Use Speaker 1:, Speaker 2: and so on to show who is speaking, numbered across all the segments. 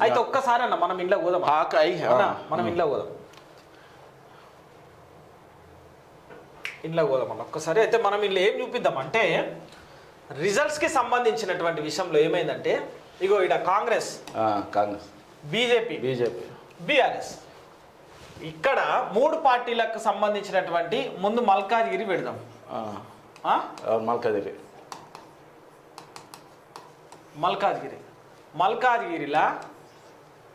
Speaker 1: అయితే ఒక్కసారి అన్న మనం ఇంట్లో పోదాం
Speaker 2: ఆకాయ్
Speaker 1: మనం ఇంట్లో పోదాం. ఇంట్లో పోదాం అన్న ఒక్కసారి. అయితే మనం ఇంట్లో ఏం చూపిద్దాం అంటే రిజల్ట్స్కి సంబంధించినటువంటి విషయంలో ఏమైందంటే ఇగో ఇక్కడ Congress
Speaker 2: Congress.
Speaker 1: BJP
Speaker 2: BJP.
Speaker 1: BRS. ఇక్కడ మూడు పార్టీలకు సంబంధించినటువంటి ముందు మల్కాజ్గిరి పెడదాం. ఆ?
Speaker 2: మల్కాజిరి
Speaker 1: మల్కాజ్గిరి. మల్కాజ్గిరిలా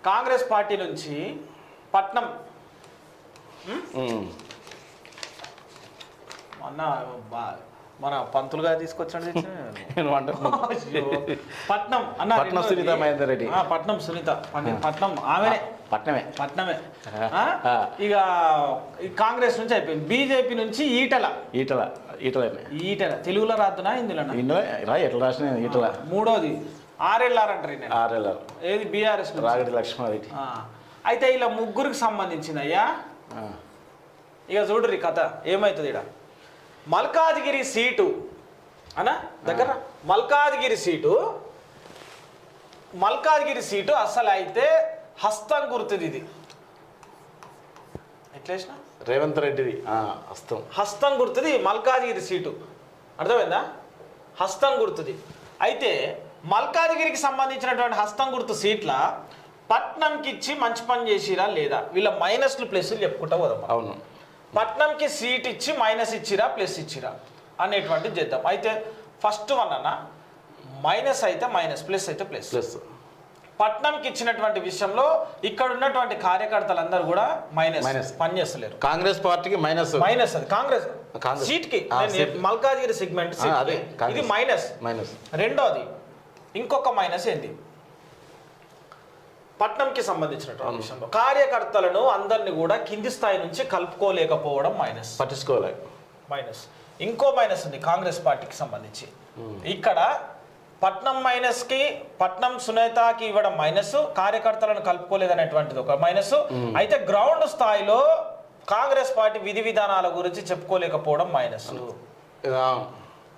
Speaker 1: కాంగ్రెస్ పార్టీ నుంచి పట్నం. అన్న బా- మన పంతులుగా తీసుకొచ్చాడు పట్నం. అన్న
Speaker 2: పట్నం సునీత మహేందర్ రెడ్డి.
Speaker 1: ఆ, పట్నం సునీత. పట్నం- పట్నం ఆమెనే.
Speaker 2: పట్నమే.
Speaker 1: పట్నమే. ఇక కాంగ్రెస్ నుంచి అయిపోయింది. బీజేపీ నుంచి ఈటల.
Speaker 2: ఈటల. ఈటలనే
Speaker 1: ఈటల. తెలుగులో రాదునా హిందీలోనా?
Speaker 2: ఇందులో రా ఎట్లా రాసిన ఈటల
Speaker 1: మూడోది. ఆర్ఎల్ఆర్ అంటారు ఈయన.
Speaker 2: ఆర్ఎల్ఆర్
Speaker 1: ఏది? బీఆర్ఎస్
Speaker 2: రాగడి లక్ష్మారెడ్డి
Speaker 1: అయితే ఇలా ముగ్గురికి సంబంధించింది అయ్యా. ఇక చూడుర్రి కథ. ఏమవుతుంది ఇక్కడ మల్కాజ్గిరి సీటు. అనా? దగ్గర మల్కాజ్గిరి సీటు. మల్కాజ్గిరి సీటు అసలు అయితే హస్తం గుర్తుది ఇది. ఎట్లేసిన
Speaker 2: రేవంత్ రెడ్డిది. హస్తం.
Speaker 1: హస్తం గుర్తుది మల్కాజ్గిరి సీటు. అర్థమైందా? హస్తం గుర్తుది. అయితే మల్కాజ్గిరికి సంబంధించినటువంటి హస్తం గుర్తు సీట్ల పట్నంకి ఇచ్చి మంచి పని చేసిరా లేదా? వీళ్ళ మైనస్లు ప్లస్లు చెప్పుకుంటా పోదాం.
Speaker 2: అవును.
Speaker 1: పట్నంకి సీట్ ఇచ్చి మైనస్ ఇచ్చిరా ప్లస్ ఇచ్చిరా అనేటువంటిది చేద్దాం. అయితే ఫస్ట్ వన్ అన్న మైనస్ అయితే మైనస్ ప్లస్ అయితే ప్లస్.
Speaker 2: ప్లస్.
Speaker 1: పట్నంకి ఇచ్చినటువంటి విషయంలో ఇక్కడ ఉన్నటువంటి కార్యకర్తలందరూ కూడా మైనస్
Speaker 2: Minus.
Speaker 1: పనిచేస్తలేరు
Speaker 2: కాంగ్రెస్ పార్టీకి మైనస్.
Speaker 1: మైనస్ అది. కాంగ్రెస్. సీట్. కి. మల్కాజ్గిరి సెగ్మెంట్ ఇది. మైనస్.
Speaker 2: మైనస్.
Speaker 1: రెండోది ఇంకొక మైనస్ ఏంది పట్నంకి సంబంధించినటువంటి విషయంలో. కార్యకర్తలను అందరిని కూడా కింది స్థాయి నుంచి కలుపుకోలేకపోవడం మైనస్.
Speaker 2: పట్టించుకోవాలి
Speaker 1: మైనస్. ఇంకో మైనస్ ఉంది కాంగ్రెస్ పార్టీకి సంబంధించి. ఇక్కడ పట్నం మైనస్కి పట్నం సునేతకి ఇవ్వడం మైనస్ కార్యకర్తలను కలుపుకోలేదనేటువంటిది ఒక మైనస్. అయితే గ్రౌండ్ స్థాయిలో కాంగ్రెస్ పార్టీ విధి విధానాల గురించి చెప్పుకోలేకపోవడం మైనస్.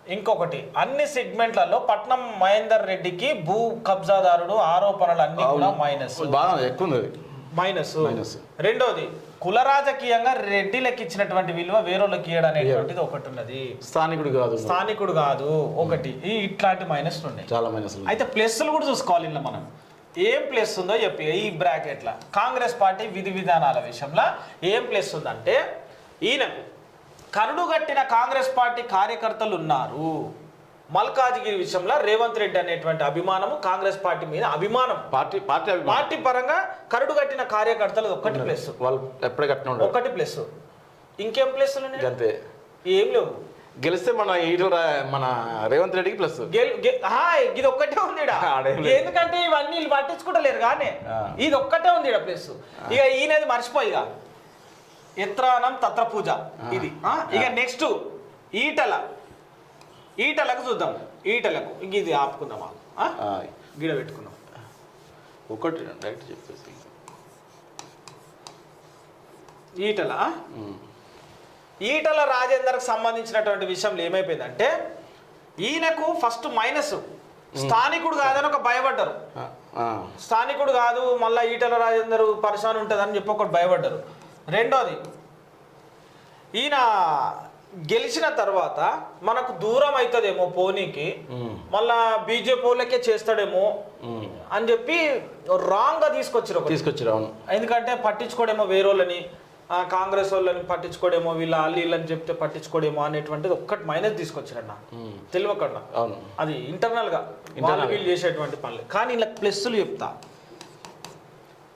Speaker 1: ఇంకొకటి అన్ని సెగ్మెంట్లలో పట్నం మహేందర్ రెడ్డికి భూ కబ్జాదారుడు ఆరోపణలు అన్ని కూడా మైనస్.
Speaker 2: బాగా ఎక్కువ.
Speaker 1: మైనస్. రెండోది కుల రాజకీయంగా రెడ్డిలకు ఇచ్చినటువంటి విలువ వేరేళ్ళకి అనేటువంటిది ఒకటి ఉన్నది
Speaker 2: స్థానికుడు కాదు.
Speaker 1: స్థానికుడు కాదు. ఒకటి ఈ ఇట్లాంటి మైనస్ ఉన్నాయి.
Speaker 2: చాలా మైనస్
Speaker 1: అయితే ప్లస్లు కూడా చూసుకోవాలి ఇలా మనం. ఏం ప్లస్ ఉందో చెప్పి ఈ బ్రాకెట్ల. కాంగ్రెస్ పార్టీ విధి విధానాల విషయంలో ఏం ప్లస్ ఉందంటే ఈయనకు కరుడు కట్టిన కాంగ్రెస్ పార్టీ కార్యకర్తలు ఉన్నారు. మల్కాజిగిరి విషయంలో రేవంత్ రెడ్డి అనేటువంటి అభిమానము కాంగ్రెస్ పార్టీ మీద అభిమానం
Speaker 2: పార్టీ పార్టీ.
Speaker 1: పార్టీ పరంగా కరుడు కట్టిన కార్యకర్తలు ఒకటి ప్లస్.
Speaker 2: వాళ్ళు ఎప్పుడే కట్టిన
Speaker 1: ఒకటి ప్లస్. ఇంకేం ప్లస్
Speaker 2: అంతే
Speaker 1: ఏం లేవు.
Speaker 2: గెలిస్తే మన ఈటల మన రేవంత్ రెడ్డికి ప్లస్.
Speaker 1: ఇది ఒక్కటే ఉంది. ఎందుకంటే ఇవన్నీ పట్టించుకుంటలేరు కానీ. ఇది ఒక్కటే ఉంది ప్లేస్. ఇక ఈయనది మర్చిపోయి ఎత్రానం తత్ర పూజ. ఇది. ఇక నెక్స్ట్ ఈటల. ఈటలకు చూద్దాం. ఈటలకు. ఇంక ఇది ఆపుకుందాం గిడ పెట్టుకుందాం.
Speaker 2: ఒకటి డైరెక్ట్ చెప్పేసి.
Speaker 1: ఈటల. ఈటల రాజేందర్కి సంబంధించినటువంటి విషయంలో ఏమైపోయిందంటే ఈయనకు ఫస్ట్ మైనస్ స్థానికుడు కాదని ఒక భయపడ్డారు. స్థానికుడు కాదు మళ్ళీ ఈటల రాజేందర్ పరిశాన్ ఉంటుందని చెప్పి ఒకటి భయపడ్డారు. రెండోది ఈయన గెలిచిన తర్వాత మనకు దూరం అవుతుందేమో పోనీకి మళ్ళా బీజేపీ వాళ్ళకే చేస్తాడేమో. అని చెప్పి రాంగ్గా తీసుకొచ్చారు.
Speaker 2: తీసుకొచ్చారు అవును.
Speaker 1: ఎందుకంటే పట్టించుకోడేమో వేరేళ్ళని ఆ, కాంగ్రెస్ వాళ్ళని పట్టించుకోడేమో వీళ్ళ వాళ్ళు వీళ్ళని చెప్తే పట్టించుకోడేమో అనేటువంటిది ఒక్కటి మైనస్ తీసుకొచ్చారన్న. తెలియకుండా.
Speaker 2: అవును.
Speaker 1: అది ఇంటర్నల్గా వాళ్ళు వీళ్ళు చేసేటువంటి పనులు. కానీ ఇలా ప్లస్లు చెప్తా.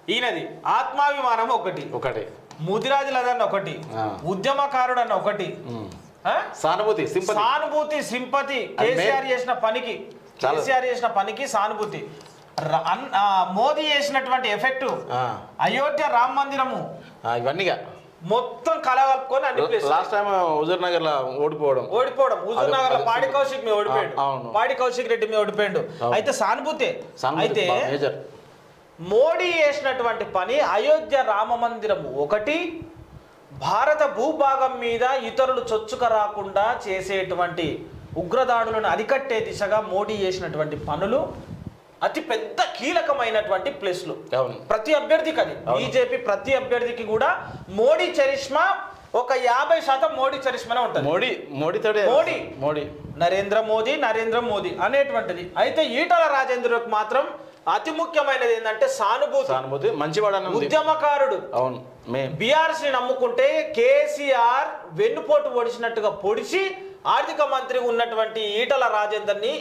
Speaker 1: ఈయనది ఆత్మాభిమానం ఒకటి.
Speaker 2: ఒకటి.
Speaker 1: ముదిరాజులదన్న ఒకటి. ఉద్యమకారుడు అన్న ఒకటి?
Speaker 2: సానుభూతి
Speaker 1: సానుభూతి సింపతి. కేసీఆర్ చేసిన పనికి. కేసీఆర్ చేసిన పనికి సానుభూతి. మోదీ చేసినటువంటి ఎఫెక్ట్ అయోధ్య రామ మందిరము.
Speaker 2: ఆ, ఇవన్నీగా.
Speaker 1: మొత్తం కలగలుపుకొని అన్ని
Speaker 2: లాస్ట్ టైం హుజూర్ నగర్లో ఓడిపోవడం.
Speaker 1: ఓడిపోవడం. హుజూర్
Speaker 2: నగర్లో
Speaker 1: పాడి. కౌశిక్ మీద ఓడిపోయాడు. పాడి కౌశిక్ రెడ్డి మీద ఓడిపోయాడు. అయితే సానుభూతే అయితే మోడీ చేసినటువంటి పని అయోధ్య రామ మందిరం ఒకటి భారత భూభాగం మీద ఇతరులు చొచ్చుక రాకుండా చేసేటువంటి ఉగ్రదాడులను అరికట్టే దిశగా మోడీ చేసినటువంటి పనులు అతి పెద్ద కీలకమైనటువంటి ప్లేస్లు. ప్రతి అభ్యర్థికి అది. బీజేపీ ప్రతి అభ్యర్థికి కూడా మోడీ చరిష్మా ఒక యాభై శాతం మోడీ చరిష్మానే ఉంటుంది.
Speaker 2: మోడీ మోడీ
Speaker 1: మోడీ.
Speaker 2: మోడీ.
Speaker 1: నరేంద్ర మోదీ నరేంద్ర మోదీ అనేటువంటిది. అయితే ఈటల రాజేంద్రకు మాత్రం అతి ముఖ్యమైనది ఏంటంటే సానుభూతి.
Speaker 2: సానుభూతి మంచివాడని ఉంది.
Speaker 1: ఉద్యమకారుడు.
Speaker 2: అవును
Speaker 1: బీఆర్ఎస్ని నమ్ముకుంటే కేసీఆర్ వెన్నుపోటు పొడిచినట్టుగా పొడిచి ఆర్థిక మంత్రి ఉన్నటువంటి ఈటల రాజేందర్ని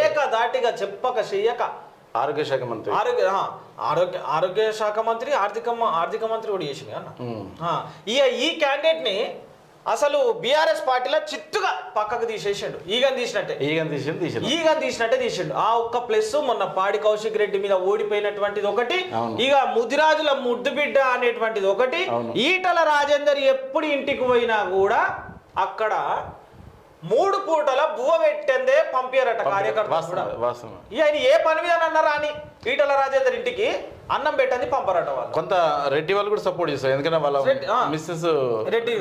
Speaker 1: ఏకదాటిగా చెప్పక చెయ్యక.
Speaker 2: ఆరోగ్య శాఖ మంత్రి.
Speaker 1: ఆరోగ్య ఆరోగ్య ఆరోగ్య శాఖ మంత్రి ఆర్థిక ఆర్థిక మంత్రి కూడా చేసింది అన్న. ఈ ఈ క్యాండిడేట్ని అసలు బీఆర్ఎస్ పార్టీలో చిత్తుగా పక్కకు తీసేసిండు ఈగని తీసినట్టే
Speaker 2: ఈగని తీసింది తీసింది
Speaker 1: ఈగని తీసినట్టే తీసిండు ఆ ఒక్క ప్లస్ మొన్న పాడి కౌశిక్ రెడ్డి మీద ఓడిపోయినటువంటిది ఒకటి. ఇక ముదిరాజుల ముద్దు బిడ్డ అనేటువంటిది ఒకటి. ఈటల రాజేందర్ ఎప్పుడు ఇంటికి పోయినా కూడా అక్కడ మూడు పూటల బువ్వ పెట్టందే పంపారట కార్యకర్త కూడా
Speaker 2: వాస్తవం వాస్తవం.
Speaker 1: ఇక ఆయన ఏ పని మీద అన్నారా అని ఈటల రాజేందర్ ఇంటికి అన్నం పెట్టంది పంపరట వాళ్ళు.
Speaker 2: కొంత రెడ్డి వాళ్ళు కూడా సపోర్ట్ చేస్తారు ఎందుకంటే వాళ్ళ. మిస్సెస్
Speaker 1: రెడ్డి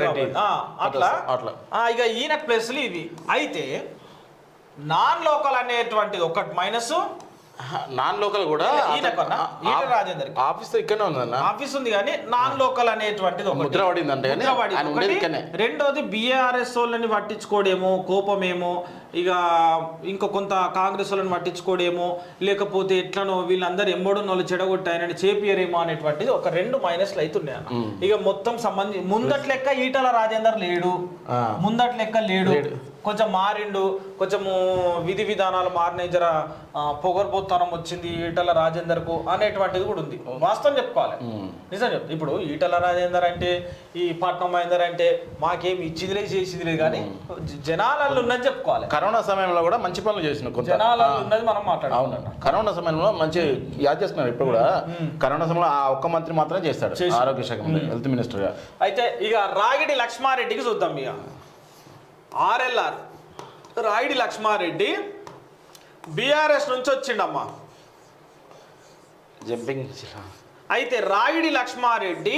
Speaker 1: అట్లా.
Speaker 2: అట్లా
Speaker 1: ఇక ఈయన ప్లస్లు ఇవి. అయితే నాన్ లోకల్ అనేటువంటిది ఒకటి మైనస్
Speaker 2: నాన్ లోకల్ కూడా. ఆఫీస్ ఇక్కడనే ఉందన్న
Speaker 1: ఆఫీస్ ఉంది కానీ నాన్ లోకల్ అనేటువంటిది.
Speaker 2: ముద్ర
Speaker 1: పడింది.
Speaker 2: ఇక్కడనే
Speaker 1: రెండోది బీఆర్ఎస్ వాళ్ళని పట్టించుకోడేమో కోపమేమో ఇక ఇంకో కొంత కాంగ్రెస్ వాళ్ళని పట్టించుకోడేమో లేకపోతే ఎట్లనో వీళ్ళందరూ ఎంబడున్న వాళ్ళు చెడగొట్టాయనని చేపియరేమో అనేటువంటిది ఒక రెండు మైనస్లు అవుతున్నాయి అన్న. ఇక మొత్తం సంబంధి ముందటి లెక్క ఈటల రాజేందర్ లేడు
Speaker 2: ఆ.
Speaker 1: ముందటి లెక్క లేడు
Speaker 2: లేడు.
Speaker 1: కొంచెం మారిండు కొంచెము విధి విధానాలు మారినాయి జర పొగర్బోత్తనం వచ్చింది ఈటల రాజేందర్కు అనేటువంటిది కూడా ఉంది. వాస్తవం చెప్పుకోవాలి. నిజం చెప్పు. ఇప్పుడు ఈటల రాజేందర్ అంటే ఈ పట్నం మహేందర్ అంటే మాకేం ఇచ్చిదిలే చేసిదిలే కానీ జనాలలో ఉన్నది చెప్పుకోవాలి.
Speaker 2: కరోనా సమయంలో కూడా మంచి పనులు చేసిన
Speaker 1: జనాలలో ఉన్నది మనం
Speaker 2: అవునన్న కరోనా సమయంలో మంచి యాద్ చేస్తున్నారు ఇప్పుడు కూడా. కరోనా సమయంలో ఆ ఒక్క మంత్రి మాత్రమే చేస్తాడు.
Speaker 1: చేసి-
Speaker 2: ఆరోగ్య శాఖ మంత్రి హెల్త్ మినిస్టర్. గా
Speaker 1: అయితే ఇక రాగిడి లక్ష్మారెడ్డికి చూద్దాం ఇక. ఆర్ఎల్ఆర్. రాగిడి లక్ష్మారెడ్డి బీఆర్ఎస్ నుంచి వచ్చిండమ్మా.
Speaker 2: జంపింగ్
Speaker 1: అయితే రాగిడి లక్ష్మారెడ్డి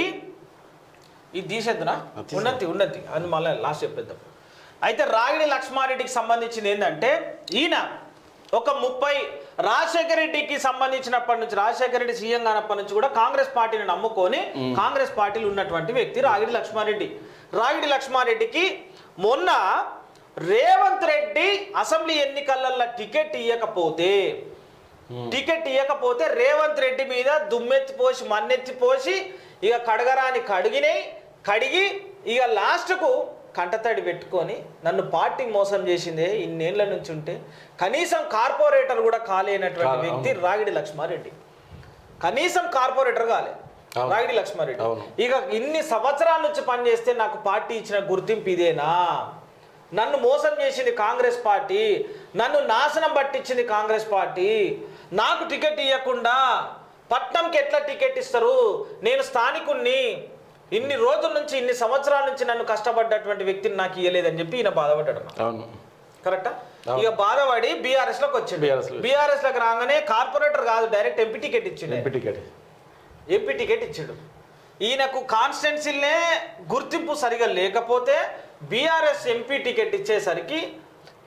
Speaker 1: ఇది తీసేద్దునా?
Speaker 2: తీసేద్దాం.
Speaker 1: ఉన్నతి ఉన్నతి అని మళ్ళీ లాస్ట్ చెప్పేద్దాం. అయితే రాగిడి లక్ష్మారెడ్డికి సంబంధించింది ఏంటంటే ఈయన ఒక ముప్పై రాజశేఖర రెడ్డికి సంబంధించినప్పటి నుంచి రాజశేఖర రెడ్డి సీఎం కానప్పటి నుంచి కూడా కాంగ్రెస్ పార్టీని నమ్ముకొని కాంగ్రెస్ పార్టీలో ఉన్నటువంటి వ్యక్తి రాగిడి లక్ష్మారెడ్డి. రాగిడి లక్ష్మారెడ్డికి మొన్న రేవంత్ రెడ్డి అసెంబ్లీ ఎన్నికలలో టికెట్ ఇవ్వకపోతే టికెట్ ఇవ్వకపోతే రేవంత్ రెడ్డి మీద దుమ్మెత్తి పోసి మన్నెత్తి పోసి ఇక కడగరాని కడిగినాయి కడిగి ఇక లాస్ట్కు కంటతడి పెట్టుకొని నన్ను పార్టీ మోసం చేసిందే ఇన్నేళ్ళ నుంచి ఉంటే కనీసం కార్పొరేటర్ కూడా కాలేనటువంటి వ్యక్తి రాగిడి లక్ష్మారెడ్డి. కనీసం కార్పొరేటర్ కాలే.
Speaker 2: అవును.
Speaker 1: రాగిడి లక్ష్మారెడ్డి. ఇక ఇన్ని సంవత్సరాల నుంచి పనిచేస్తే నాకు పార్టీ ఇచ్చిన గుర్తింపు ఇదేనా? నన్ను మోసం చేసింది కాంగ్రెస్ పార్టీ నన్ను నాశనం పట్టించింది కాంగ్రెస్ పార్టీ. నాకు టికెట్ ఇవ్వకుండా పట్నంకి ఎట్లా టికెట్ ఇస్తారు? నేను స్థానికుణ్ణి. ఇన్ని రోజుల నుంచి ఇన్ని సంవత్సరాల నుంచి నన్ను కష్టపడ్డటువంటి వ్యక్తిని నాకు ఇవ్వలేదని చెప్పి ఈయన బాధపడ్డాడు
Speaker 2: అవును.
Speaker 1: కరెక్టా. ఇక బాధపడి బీఆర్ఎస్లోకి వచ్చింది. బీఆర్ఎస్లోకి రాగానే కార్పొరేటర్ కాదు డైరెక్ట్ ఎంపీ టికెట్ ఇచ్చిండు.
Speaker 2: MP ticket.
Speaker 1: ఎంపీ టికెట్ ఇచ్చాడు. ఈయనకు కాన్స్టెన్సీలనే గుర్తింపు సరిగా లేకపోతే బీఆర్ఎస్ ఎంపీ టికెట్ ఇచ్చేసరికి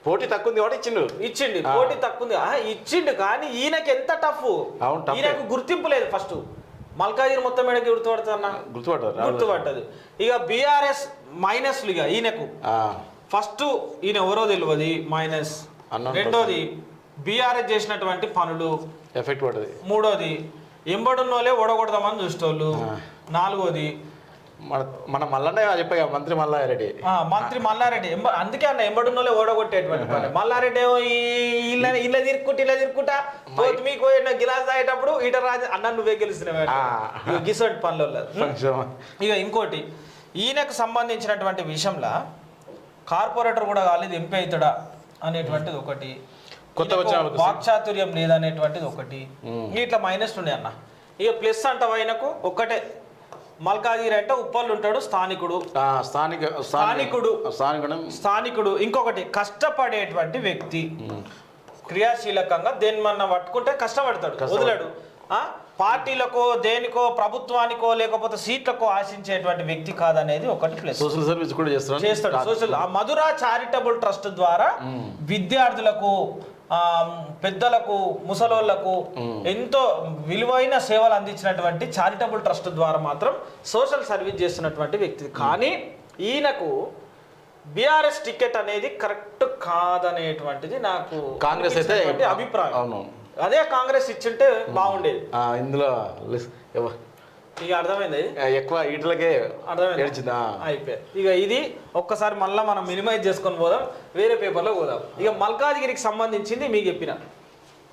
Speaker 2: పోటీ తక్కువ కాబట్టి ఇచ్చిండు.
Speaker 1: ఇచ్చిండు. పోటీ తక్కువ ఇచ్చిండు కానీ ఈయనకి ఎంత టఫ్. ఈయనకు గుర్తింపు లేదు ఫస్ట్. మల్కాజిరి మొత్తం మీదకి గుర్తుపడుతున్నా
Speaker 2: గుర్తుపట్టారు
Speaker 1: గుర్తుపట్టదు ఇక బీఆర్ఎస్ మైనస్లు ఇక ఈయనకు. ఫస్ట్ ఈయన ఎవరో తెలియదు మైనస్. రెండోది బీఆర్ఎస్ చేసినటువంటి పనులు.
Speaker 2: ఎఫెక్ట్ పడ్డది.
Speaker 1: మూడోది ఎంబడున్నోలే ఓడగొడదామని చూసేటోళ్ళు.
Speaker 2: ఆ.
Speaker 1: నాలుగోది.
Speaker 2: మన మన మల్లన్న చెప్పా మంత్రి మల్లారెడ్డి.
Speaker 1: మంత్రి మల్లారెడ్డి. అందుకే అన్న ఎంబడున్నోలే ఓడగొట్టేటువంటి పని. మల్లారెడ్డి ఏమో ఈ ఇళ్ళ ఇళ్ళ తిరుక్కుంటా ఇలా తిరుక్కుంటా పోతు మీకు పోయిన గిలాస్ తాగేటప్పుడు ఈట రాజు అన్న నువ్వే గెలిచినవే గిసోటి పనులు ఇక ఇంకోటి. ఈయనకు సంబంధించినటువంటి విషయంలో కార్పొరేటర్ కూడా కాలేదు ఎంపీ అవుతాడా అనేటువంటిది ఒకటి.
Speaker 2: కొత్త
Speaker 1: వాక్చాతుర్యం లేదనేటువంటిది ఒకటి. ఇట్లా మైనస్ ఉండే అన్న. ఇక ప్లస్ అంటావు ఆయనకు ఒక్కటే. మల్కాజిగిరి అంటే ఉప్పల్ ఉంటాడు స్థానికుడు.
Speaker 2: స్థానిక
Speaker 1: స్థానికుడు.
Speaker 2: స్థానికుడు.
Speaker 1: స్థానికుడు. ఇంకొకటి కష్టపడేటువంటి వ్యక్తి. క్రియాశీలకంగా దేనిమన్నా పట్టుకుంటే కష్టపడతాడు
Speaker 2: కష్టపడ-
Speaker 1: వదిలాడు. ఆ? పార్టీలకో దేనికో ప్రభుత్వానికో లేకపోతే సీట్లకో ఆశించేటువంటి వ్యక్తి కాదనేది ఒకటి ప్లస్.
Speaker 2: సోషల్ సర్వీస్ కూడా చేస్తాడు.
Speaker 1: చేస్తాడు. సోషల్ ఆ మధుర చారిటబుల్ ట్రస్ట్ ద్వారా విద్యార్థులకు పెద్దలకు ముసలోళ్ళకు ఎంతో విలువైన సేవలు అందించినటువంటి చారిటబుల్ ట్రస్ట్ ద్వారా మాత్రం సోషల్ సర్వీస్ చేస్తున్నటువంటి వ్యక్తి. కానీ ఈయనకు బీఆర్ఎస్ టికెట్ అనేది కరెక్ట్ కాదనేటువంటిది నాకు
Speaker 2: కాంగ్రెస్ అయితే
Speaker 1: అభిప్రాయం.
Speaker 2: అవును.
Speaker 1: అదే కాంగ్రెస్ ఇచ్చింటే బాగుండేది.
Speaker 2: ఇందులో
Speaker 1: ఇక అర్థమైంది
Speaker 2: ఎక్కువ వీటిలకే
Speaker 1: అర్థమైంది? అయిపోయి ఇక ఇది ఒక్కసారి మళ్ళీ మనం మినిమైజ్ చేసుకొని పోదాం. వేరే పేపర్లో పోదాం. ఇక మల్కాజ్గిరికి సంబంధించింది మీకు చెప్పిన.